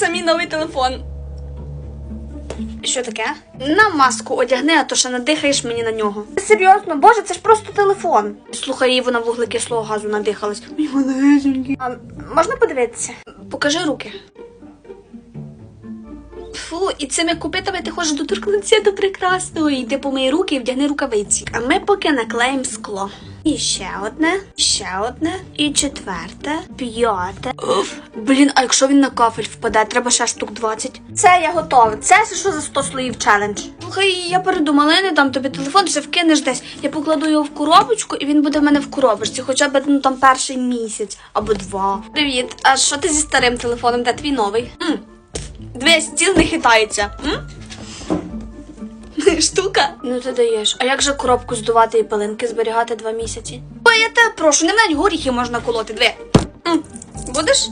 Це мій новий телефон. Що таке? На маску одягни, а то ще надихаєш мені на нього. Серйозно, боже, це ж просто телефон. Слухай, її вона вуглекислого газу надихалась. Мій малесенький. А можна подивитися? Покажи руки. Фу, і цими купитами ти хочеш доторкнутися до прекрасного. Йди помий руки і вдягни рукавиці. А ми поки наклеїмо скло. І ще одне, ще одне, і четверте, п'яте. Уф, блін, а якщо він на кафель впаде, треба ще штук 20. Це я готова. Це що за 100 слоїв челендж? Слухай, я передумала, я не дам тобі телефон, ще вкинеш десь. Я покладу його в коробочку, і він буде в мене в коробочці, хоча б ну там перший місяць або два. Привіт, а що ти зі старим телефоном? Де твій новий? М. Дивись, стіл не хитається. М? Штука. Ну ти даєш. А як же коробку здувати і пилинки зберігати два місяці? Ой, я тебе прошу, не навіть горіхи можна колоти. М. Будеш?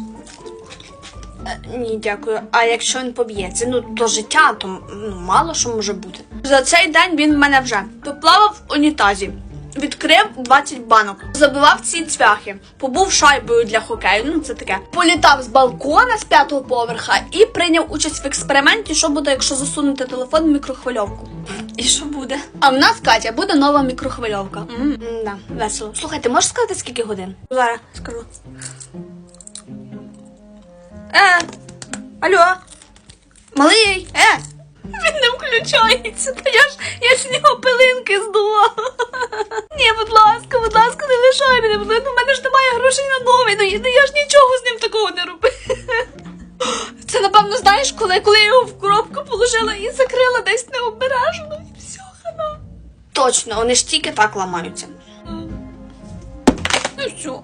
Е, Ні, дякую. А якщо він поб'ється, ну то життя, то ну, мало що може бути. За цей день він в мене вже поплавав в унітазі. Відкрив 20 банок, забивав ці цвяхи, побув шайбою для хокею. Ну це таке. Політав з балкона з п'ятого поверха і прийняв участь в експерименті, що буде, якщо засунути телефон в мікрохвильовку. І що буде? А в нас Катя буде нова мікрохвильовка. Да, весело. Слухай, ти можеш сказати скільки годин? Зараз скажу. Е, алло, малий, е. Він не включається. Та я ж я ж з нього пилинки здула. Ні, будь ласка, будь ласка, не лишай мене. будь ласка. У мене ж немає грошей на новий. Ну я, ну, ж нічого з ним такого не робила. Це напевно знаєш, коли, коли я його в коробку положила і закрила десь все, хана. Точно, вони ж тільки так ламаються. Ну що?